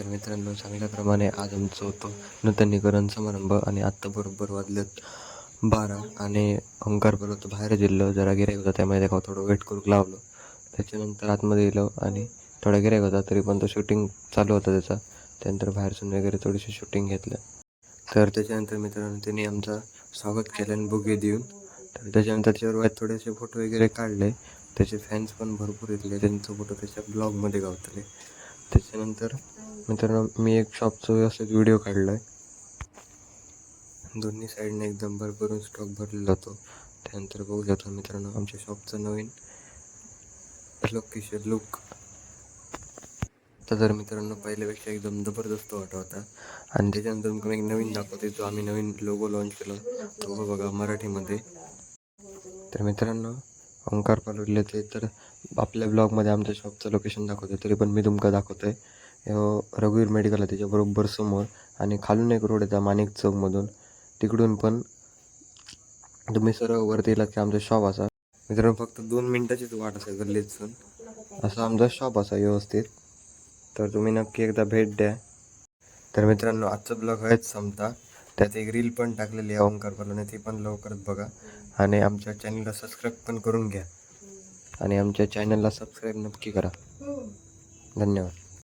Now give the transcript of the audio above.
तर मित्रांनो सांगितल्याप्रमाणे आज आमचं होतं नूतनीकरण समारंभ आणि आत्ता बरोबर वाजलेत बारा आणि ओंकार पर्वत बाहेर दिलं जरा गिरायक होता त्यामुळे त्याला थोडं वेट करूक लावलं त्याच्यानंतर आतमध्ये गेलो आणि थोडा गिरायक होता तरी पण तो शूटिंग चालू होता त्याचा. त्यानंतर बाहेरसून वगैरे थोडीशी शूटिंग घेतलं. तर त्याच्यानंतर मित्रांनो त्यांनी आमचं स्वागत केलं आणि बुगे देऊन. तर त्याच्यानंतर त्याच्यावर थोडेसे फोटो वगैरे काढले. त्याचे फॅन्स पण भरपूर येतले. त्यांचे फोटो त्याच्या ब्लॉगमध्ये गावतले. त्याच्यानंतर मित्रांनो मी एक शॉपचं व्यवस्थित व्हिडिओ काढला आहे दोन्ही साईडने एकदम भरभरून स्टॉक भरलेला जातो त्यानंतर बघू शकतो मित्रांनो आमच्या शॉपचं नवीन लोकेशन लुक तर मित्रांनो पहिल्यापेक्षा एकदम जबरदस्त वाटत होता. आणि त्याच्यानंतर मी एक नवीन दाखवते जो आम्ही नवीन लोगो लॉन्च केला. तो बघा मराठीमध्ये. तर मित्रांनो ओंकार ते तर आपल्या ब्लॉगमध्ये आमच्या शॉपचं लोकेशन दाखवते तरी पण मी तुमका दाखवतो आहे रघुवीर मेडिकल आहे त्याच्याबरोबर समोर आणि खालून एक रोड येतात माणिक चौकमधून तिकडून पण तुम्ही सरळ वरती येलात की आमचं शॉप असा. मित्रांनो फक्त दोन मिनटाचीच वाट असेल गल्लीतून असा आमचा शॉप असा व्यवस्थित. तर तुम्ही नक्की एकदा भेट द्या. तर मित्रांनो आजचा ब्लॉग आहेच संपता त्यात एक रील पण टाकलेली आहे ओंकार पलोने ती पण लवकरच बघा. आणि आमच्या चॅनलला सबस्क्राईब पण करून घ्या. आणि आमच्या चॅनलला सबस्क्राईब नक्की करा. धन्यवाद.